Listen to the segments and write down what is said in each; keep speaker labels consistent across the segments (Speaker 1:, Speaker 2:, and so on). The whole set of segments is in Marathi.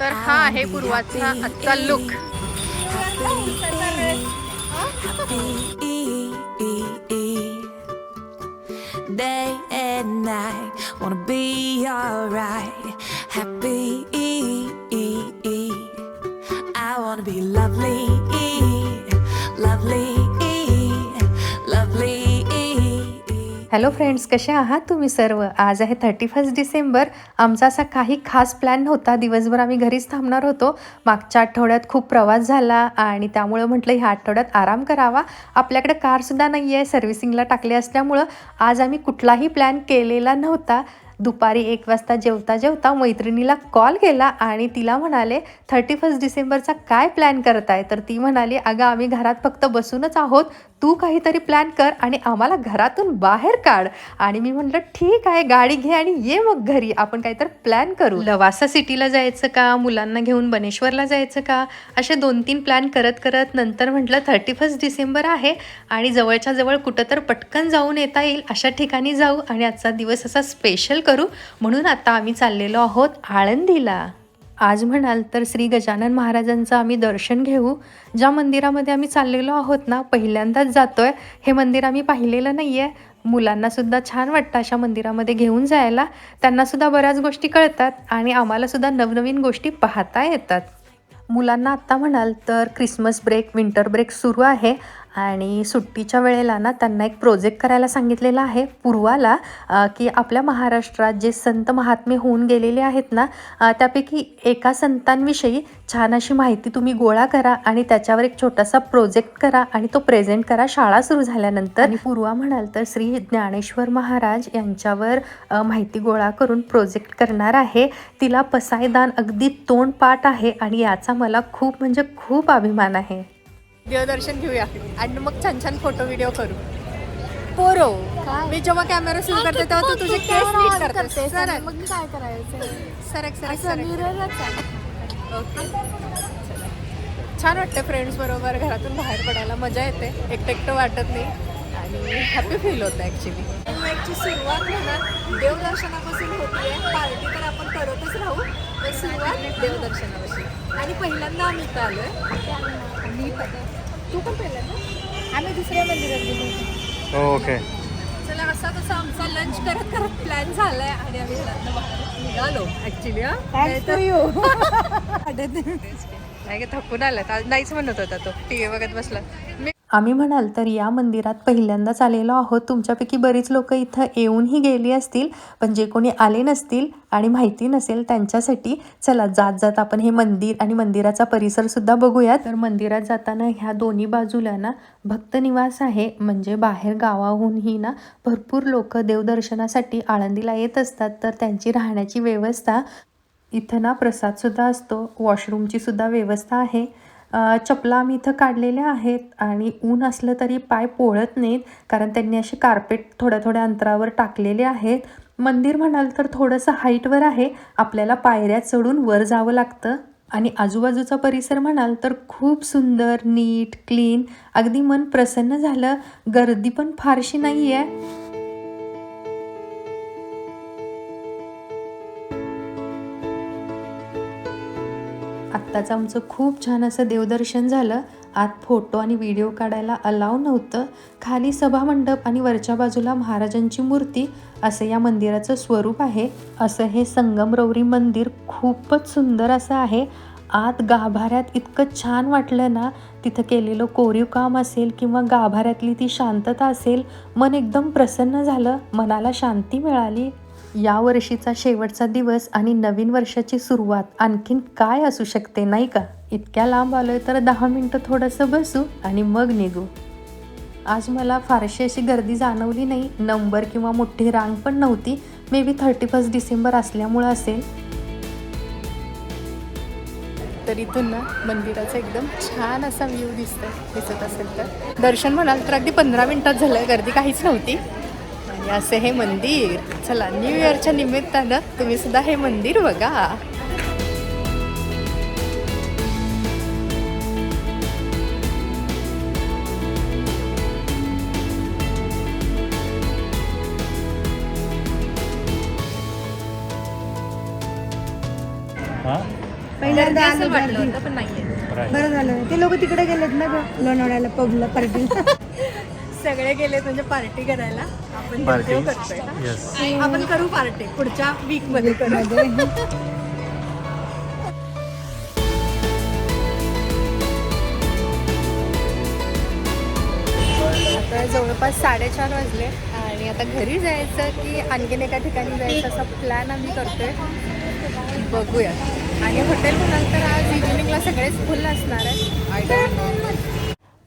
Speaker 1: तर हा आहे पूर्वाचा आजचा look
Speaker 2: Day and night, wanna be alright. Happy,
Speaker 3: hello friends कसे आहात तुम्ही सर्व? आज आहे थर्टी फर्स्ट डिसेंबर. आमचा असा काही खास प्लॅन नव्हता. दिवसभर आम्ही घरीच थांबणार होतो. मागच्या आठवड्यात खूप प्रवास झाला आणि त्यामुळं म्हटलं ह्या आठवड्यात आराम करावा. आपल्याकडे कारसुद्धा नाही आहे सर्व्हिसिंगला टाकले असल्यामुळं आज आम्ही कुठलाही प्लॅन केलेला नव्हता. दुपारी एक वाजता जेवता जेवता मैत्रिणीला कॉल केला आणि तिला म्हणाले थर्टी फर्स्ट डिसेंबरचा काय प्लॅन करताय? तर ती म्हणाली अगं आम्ही घरात फक्त बसूनच आहोत. तू काहीतरी प्लॅन कर आणि आम्हाला घरातून बाहेर काढ. आणि मी म्हटलं ठीक आहे गाडी घे आणि ये मग घरी. आपण काहीतरी प्लॅन करू. लवासा सिटीला जायचं का? मुलांना घेऊन बनेश्वरला जायचं का? असे दोन तीन प्लॅन करत करत नंतर म्हटलं थर्टी फर्स्ट डिसेंबर आहे आणि जवळच्या जवळ कुठं तर पटकन जाऊन येता येईल. अशा ठिकाणी जाऊ आणि आजचा दिवस असा स्पेशल करू. म्हणून आता आम्ही चाललेलो आहोत आळंदीला. आज म्हणाल तर श्री गजानन महाराजांचं आम्ही दर्शन घेऊ. ज्या मंदिरामध्ये आम्ही चाललेलो आहोत ना पहिल्यांदाच जातो आहे हे मंदिर आम्ही पाहिलेलं नाही आहे मुलांनासुद्धा छान वाटतं अशा मंदिरामध्ये घेऊन जायला. त्यांनासुद्धा बऱ्याच गोष्टी कळतात आणि आम्हालासुद्धा नवनवीन गोष्टी पाहता येतात. मुलांना आत्ता म्हणाल तर क्रिसमस ब्रेक विंटर ब्रेक सुरू आहे. आणि सुट्टीच्या वेळेला ना त्यांना एक प्रोजेक्ट करायला सांगितलेला आहे पूर्वाला की आपल्या महाराष्ट्रात जे संत महात्मे होऊन गेलेले आहेत ना त्यापैकी एका संतांविषयी छान अशी माहिती तुम्ही गोळा करा आणि त्याच्यावर एक छोटासा प्रोजेक्ट करा आणि तो प्रेझेंट करा. शाळा सुरू झाल्यानंतर पूर्वा म्हणाल तर श्री ज्ञानेश्वर महाराज यांच्यावर माहिती गोळा करून प्रोजेक्ट करणार आहे. तिला पसायदान अगदी तोंडपाठ आहे आणि याचा मला खूप म्हणजे खूप अभिमान आहे.
Speaker 1: देवदर्शन घेऊया. आणि मग छान छान फोटो व्हिडिओ करू. पोरो मी जेव्हा कॅमेरा सुरू करते तेव्हा तू तुझे केस नीट करते सरक
Speaker 4: मग काय करायचं?
Speaker 1: सरक सरक
Speaker 4: आहे.
Speaker 1: ओके. छान वाटतं फ्रेंड्स बरोबर घरातून बाहेर पडायला. मजा येते. एकटं एकटं वाटत नाही. आणि हॅपी फील होतं ॲक्च्युली
Speaker 4: ची सुरुवात म्हणा देवदर्शनापासून होती आहे. पार्टी तर आपण करतच राहू. पण सुरुवात देवदर्शनापासून आणि पहिल्यांदा आम्ही इथं आलोय. मी पण तू पण पहिल्यांदा आम्ही दुसऱ्या मंदिरात गेलो
Speaker 5: ओके.
Speaker 4: चला असा तसा आमचा लंच करत करत प्लॅन झालाय आणि आम्ही घरातनं बाहेर निघालो ऍक्च्युली
Speaker 1: नाही का थकून आज नाहीच म्हणत होता तो. टी व्ही बघत बसला. मी
Speaker 3: आम्ही म्हणाल तर या मंदिरात पहिल्यांदाच आलेलो आहोत. तुमच्यापैकी बरीच लोक इथं येऊनही गेली असतील पण जे कोणी आले नसतील आणि माहिती नसेल त्यांच्यासाठी चला जात जात आपण हे मंदिर आणि मंदिराचा परिसरसुद्धा बघूया तर मंदिरात जाताना ह्या दोन्ही बाजूला ना भक्त निवास आहे. म्हणजे बाहेर गावाहूनही ना भरपूर लोक देवदर्शनासाठी आळंदीला येत असतात. तर त्यांची राहण्याची व्यवस्था इथं ना प्रसादसुद्धा असतो. वॉशरूमची सुद्धा व्यवस्था आहे. चपला आम्ही इथं काढलेल्या आहेत आणि ऊन असलं तरी पाय पोळत नाहीत कारण त्यांनी असे कार्पेट थोड्या थोड्या अंतरावर टाकलेले आहेत. मंदिर म्हणाल तर थोडंसं हाईटवर आहे आपल्याला पायऱ्या चढून वर जावं लागतं. आणि आजूबाजूचा परिसर म्हणाल तर खूप सुंदर नीट क्लीन अगदी मन प्रसन्न झालं. गर्दी पण फारशी नाही आहे आत्ताचं आमचं खूप छान असं देवदर्शन झालं. आत फोटो आणि व्हिडिओ काढायला अलाव नव्हतं. खाली सभामंडप आणि वरच्या बाजूला महाराजांची मूर्ती असं या मंदिराचं स्वरूप आहे. असं हे संगमरवरी मंदिर खूपच सुंदर असं आहे. आत गाभाऱ्यात इतकं छान वाटलं ना तिथं केलेलं कोरीव काम असेल किंवा गाभाऱ्यातली ती शांतता असेल मन एकदम प्रसन्न झालं. मनाला शांती मिळाली. या वर्षीचा शेवटचा दिवस आणि नवीन वर्षाची सुरुवात आणखीन काय असू शकते नाही का? इतक्या लांब आलोय तर दहा मिनटं थोडंसं बसू आणि मग निघू. आज मला फारशी अशी गर्दी जाणवली नाही. नंबर किंवा मोठी रांग पण नव्हती. Maybe thirty first December असल्यामुळं असेल.
Speaker 1: तर इथून ना मंदिराचा एकदम छान असा व्ह्यू दिसतोय दिसत असेल तर. दर्शन म्हणाल तर अगदी पंधरा मिनिटात झालं गर्दी काहीच नव्हती. आणि असे हे मंदिर. चला न्यू इयरच्या निमित्तानं तुम्ही सुद्धा हे मंदिर बघा.
Speaker 5: हां?
Speaker 1: गर्दी
Speaker 5: आलं
Speaker 1: असं वाटलं. होतं पण नाहीये.
Speaker 5: बरं झालं. ते लोक तिकडे गेलेत ना गं? लोणावळ्याला पबला पार्टी.
Speaker 1: सगळे गेले म्हणजे पार्टी करायला. आपण करतोय आपण करू पार्टी पुढच्या वीकमध्ये करू. आता जवळपास साडेचार वाजले आणि आता घरी जायचं की आणखीन एका ठिकाणी जायचं असा प्लॅन आम्ही करतोय. बघूया. आणि हॉटेल म्हणाल तर आज इव्हिनिंगला सगळेच फुल असणार आहे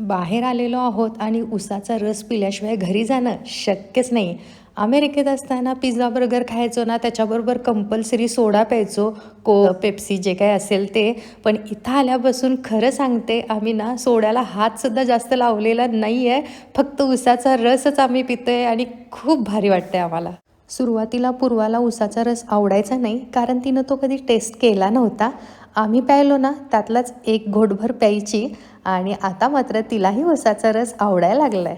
Speaker 3: बाहेर आलेलो आहोत आणि उसाचा रस पिल्याशिवाय घरी जाणं शक्यच नाही. अमेरिकेत असताना पिझ्झा बर्गर खायचो ना त्याच्याबरोबर कंपल्सरी सोडा प्यायचो को पेप्सी जे काय असेल ते. पण इथं आल्यापासून खरं सांगते आम्ही ना सोड्याला हातसुद्धा जास्त लावलेला नाही आहे फक्त उसाचा रसच आम्ही पितो आहे आणि खूप भारी वाटतंय आम्हाला. सुरुवातीला पूर्वाला उसाचा रस आवडायचा नाही कारण तिनं तो कधी टेस्ट केला नव्हता. आम्ही प्यायलो ना त्यातलाच एक घोटभर प्यायची. आणि आता मात्र तिलाही उसाचा रस आवडायला लागलाय.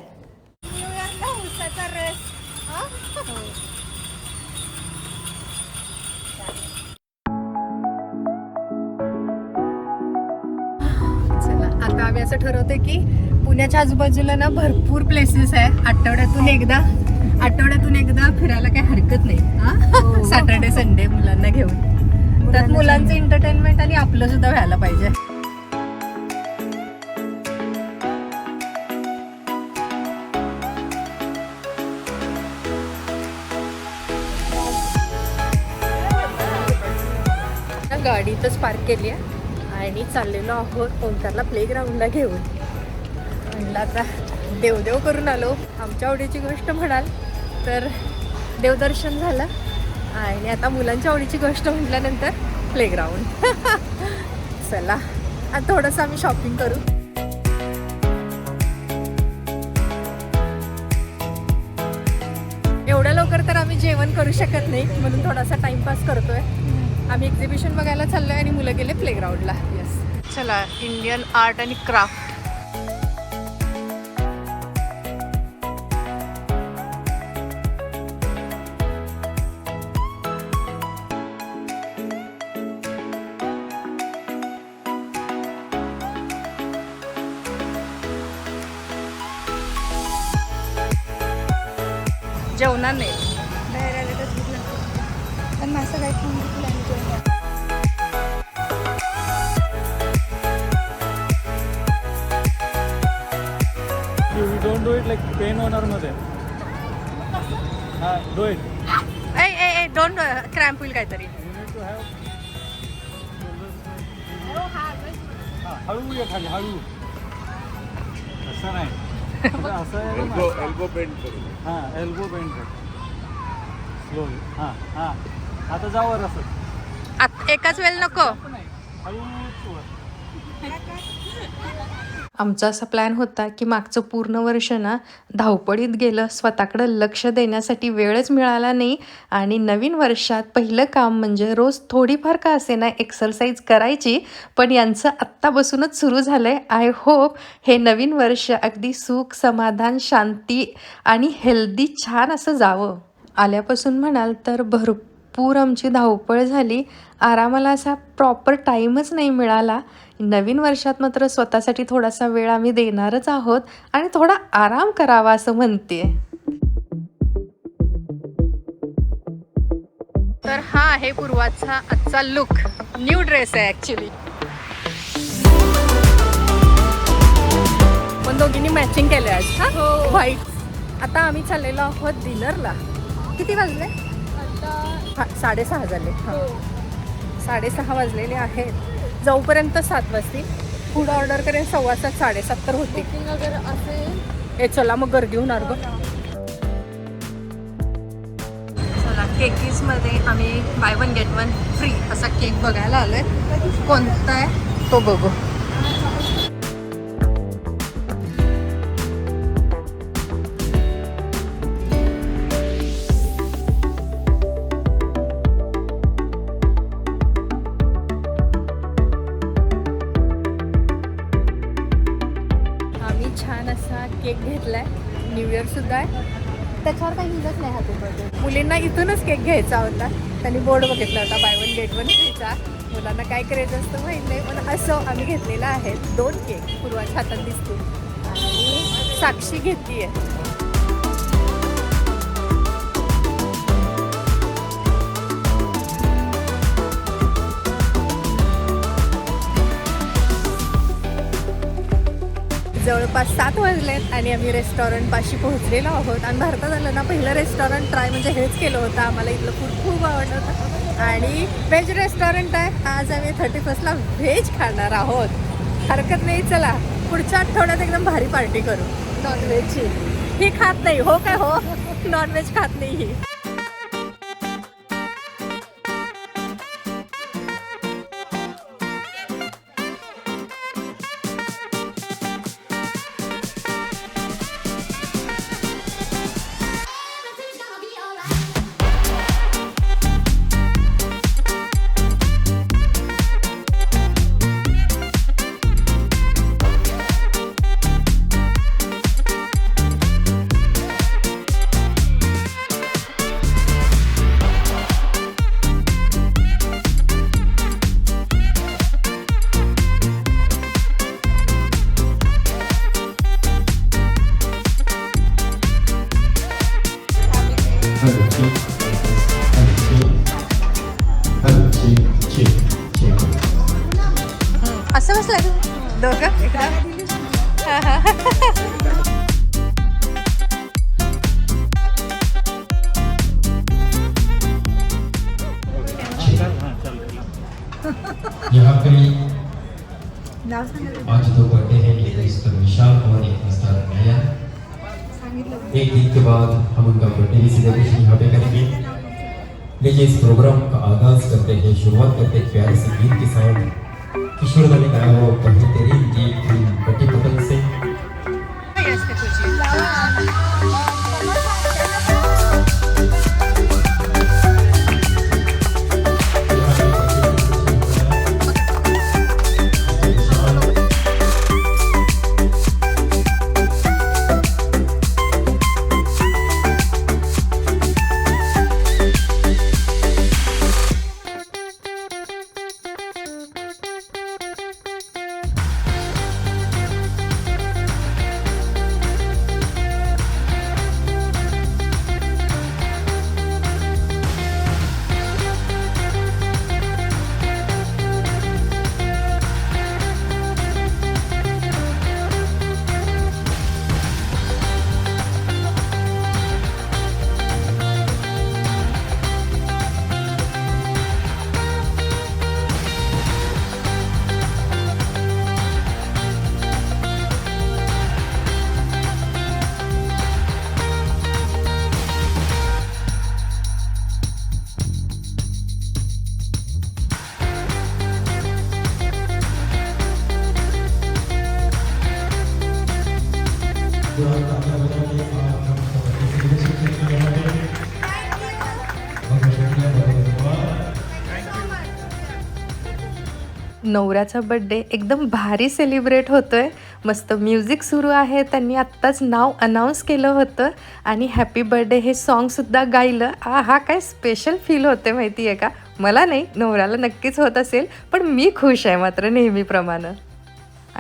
Speaker 1: चला आता आम्ही असं ठरवतोय की पुण्याच्या आजूबाजूला ना भरपूर प्लेसेस आहे. आठवड्यातून एकदा आठवड्यातून एकदा फिरायला काही हरकत नाही. सॅटर्डे संडे मुलांना घेऊन. त्यात मुलांचं एंटरटेनमेंट आणि आपलं सुद्धा व्हायला पाहिजे. केली आहे. आणि चाललेलो आहोत ओंकारला प्लेग्राऊंडला घेऊन. म्हणलं आता देवदेव करून आलो. आमच्या आवडीची गोष्ट म्हणाल तर देवदर्शन झालं. आणि आता मुलांच्या आवडीची गोष्ट म्हटल्यानंतर प्लेग्राऊंड चला आता थोडंसं आम्ही शॉपिंग करू. एवढ्या लवकर तर आम्ही जेवण करू शकत नाही म्हणून थोडासा टाइमपास करतोय. आम्ही एक्झिबिशन बघायला चाललोय आणि मुलं गेले प्लेग्राऊंडला येस चला इंडियन आर्ट आणि
Speaker 6: craft you don't do it like pen ओनरमध्ये. हां do it
Speaker 1: A A A don't cramp होईल काहीतरी.
Speaker 6: यू नीड टू हॅव हां हळू ये खाली हळू. असं नाही. असं आहे ना.
Speaker 7: एल्बो बेंड करून
Speaker 6: हां एल्बो बेंड कर. स्लोली हां हां. आता जावर असं.
Speaker 1: आत- एकाच वेळ नको.
Speaker 6: नाही हळूच वर.
Speaker 3: आमचा असा प्लॅन होता की मागचं पूर्ण वर्ष ना धावपळीत गेलं स्वतःकडं लक्ष देण्यासाठी वेळच मिळाला नाही आणि नवीन वर्षात पहिलं काम म्हणजे रोज थोडीफार का असे ना एक्सरसाइज करायची पण यांचं आत्ता बसूनच सुरू झालं आहे आय होप हे नवीन वर्ष अगदी सुख समाधान शांती आणि हेल्दी छान असं जावं. आल्यापासून म्हणाल तर भरपूर आमची धावपळ झाली. आरामाला असा प्रॉपर टाईमच नाही मिळाला. नवीन वर्षात मात्र स्वतःसाठी थोडासा वेळ आम्ही देणारच आहोत आणि थोडा आराम करावा असं म्हणते
Speaker 1: तर हा आहे पूर्वाचा आजचा लुक न्यू ड्रेस आहे ऍक्च्युली पण दोघींनी मॅचिंग केले आज हा? व्हाईट आता आम्ही चाललेलो आहोत डिनरला किती वाजले? हा, साडेसहा झाले. हा. साडेसहा वाजलेले आहेत. जाऊपर्यंत सात वाजतील. फूड ऑर्डर करेन सव्वा सात साडेसात तर होते हे चला मग गर्दी होणार गं. चला केकीजमध्ये आम्ही buy one get one free असा केक बघायला आलोय. कोणता आहे? तो बघू. त्याच्यावर काही लिहिलंच नाही हॅपी बर्थडे मुलींना इथूनच केक घ्यायचा होता. त्यांनी बोर्ड बघितला होता बाय वन गेट वन घ्यायचा. मुलांना काय क्रेज असतं माहीत नाही पण असं आम्ही घेतलेलं आहे. दोन केक पूर्वाच्या हातात दिसतील. आणि साक्षी घेतली आहे जवळपास सात वाजलेत आणि आम्ही रेस्टॉरंटपाशी पोहोचलेलो आहोत. आणि भारतात आलं ना पहिलं रेस्टॉरंट ट्राय म्हणजे हेच केलं होतं. आम्हाला इथलं फूड खूप आवडलं होतं. आणि व्हेज रेस्टॉरंट आहे. आज आम्ही थर्टी फर्स्टला व्हेज खाणार आहोत. हरकत नाही. चला पुढच्या आठवड्यात एकदम भारी पार्टी करू. नॉनव्हेजची ही. खात नाही. हो काय हो? नॉनव्हेज खात नाही ही. असं बसलं दोघं एकदम
Speaker 7: यहाँ पे आज दो बर्थडे है एक मिस्टर विशाल और एक मिस्टर नयन एक दिन के बाद हम उनका बर्थडे की सेलिब्रेशन यहाँ पे करेंगे। लीजिए इस प्रोग्राम का आगाज़ करते हैं शुरुआत करते हैं प्यारे से गीत के साथ। किशोर दा ने गाया हुआ बेहतरीन गीत
Speaker 3: नवऱ्याचा बड्डे एकदम भारी सेलिब्रेट होतो आहे मस्त म्युझिक सुरू आहे. त्यांनी आत्ताच नाव अनाऊन्स केलं होतं. आणि हॅपी बर्थडे हे सॉन्गसुद्धा गायलं. आ हा काय स्पेशल फील होते माहिती आहे का? मला नाही नवऱ्याला नक्कीच होत असेल. पण मी खुश आहे मात्र नेहमीप्रमाणे.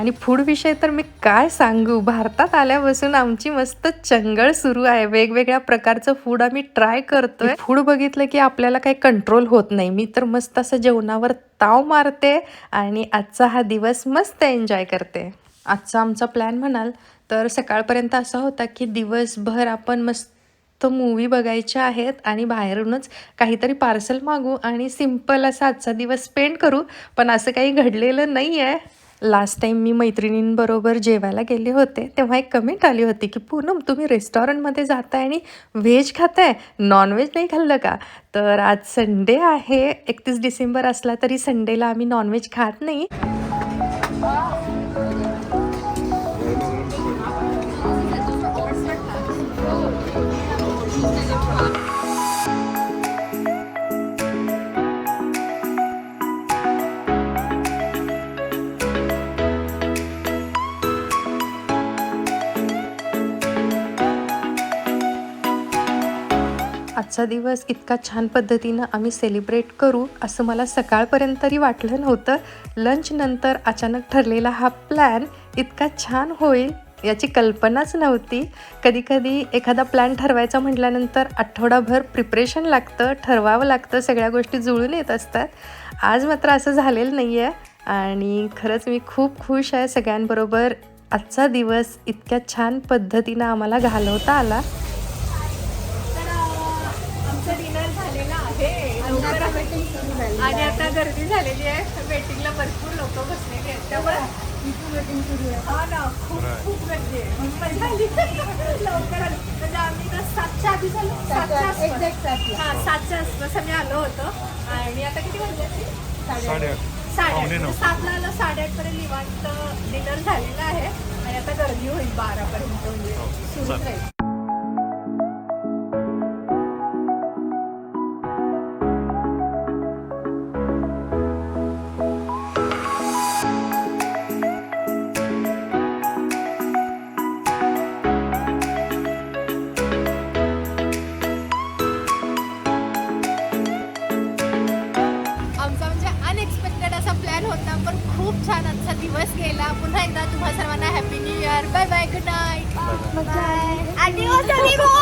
Speaker 3: आणि फूड विषय तर मी काय सांगू? भारतात आल्यापासून आमची मस्त चंगळ सुरू आहे. वेगवेगळ्या प्रकारचं फूड आम्ही ट्राय करतोय. फूड बघितलं की आपल्याला काही कंट्रोल होत नाही. मी तर मस्त असं जेवणावर ताव मारते आणि आजचा हा दिवस मस्त एन्जॉय करते. आजचा आमचा प्लॅन म्हणाल तर सकाळपर्यंत असा होता की दिवसभर आपण मस्त तर मूवी बघायच्या आहेत आणि बाहेरूनच काहीतरी पार्सल मागू आणि सिंपल असा आजचा दिवस स्पेंड करू. पण असं काही घडलेलं नाही आहे लास्ट टाईम मी मैत्रिणींबरोबर जेवायला गेले होते तेव्हा एक कमेंट आली होती की पूनम तुम्ही रेस्टॉरंटमध्ये जाताय आणि व्हेज खाताय? नॉनव्हेज नाही खाल्लं का? तर आज संडे आहे एकतीस डिसेंबर असला तरी संडेला आम्ही नॉनव्हेज खात नाही. आजचा दिवस इतका छान पद्धतीनं आम्ही सेलिब्रेट करू असं मला सकाळपर्यंत तरी वाटलं नव्हतं. लंचनंतर अचानक ठरलेला हा प्लॅन इतका छान होईल याची कल्पनाच नव्हती. कधीकधी एखादा प्लॅन ठरवायचा म्हटल्यानंतर आठवडाभर प्रिपरेशन लागतं ठरवावं लागतं सगळ्या गोष्टी जुळून येत असतात. आज मात्र असं झालेलं नाही आहे आणि खरंच मी खूप खुश आहे सगळ्यांबरोबर. आजचा दिवस इतक्या छान पद्धतीनं आम्हाला घालवता आला.
Speaker 1: आणि आता गर्दी झालेली आहे. वेटिंगला भरपूर लोक बसलेली आहेत. त्यामुळे हा ना खूप खूप गर्दी आहे. आली. लवकर आली. म्हणजे आम्ही सातच्या आधी झालो. सातच्या आसपास. हा सातच्या आसपास आम्ही आलो होतो. आणि आता किती वाजले?
Speaker 6: साडेआठ.
Speaker 1: साडेआठ. सातला आलं. साडेआठ पर्यंत निवांत डिनर झालेलं आहे. आणि आता गर्दी होईल बारा पर्यंत म्हणजे सुरूच राहील.
Speaker 4: पुन्हा एकदा तुम्हा सर्वांना happy new year bye bye good night bye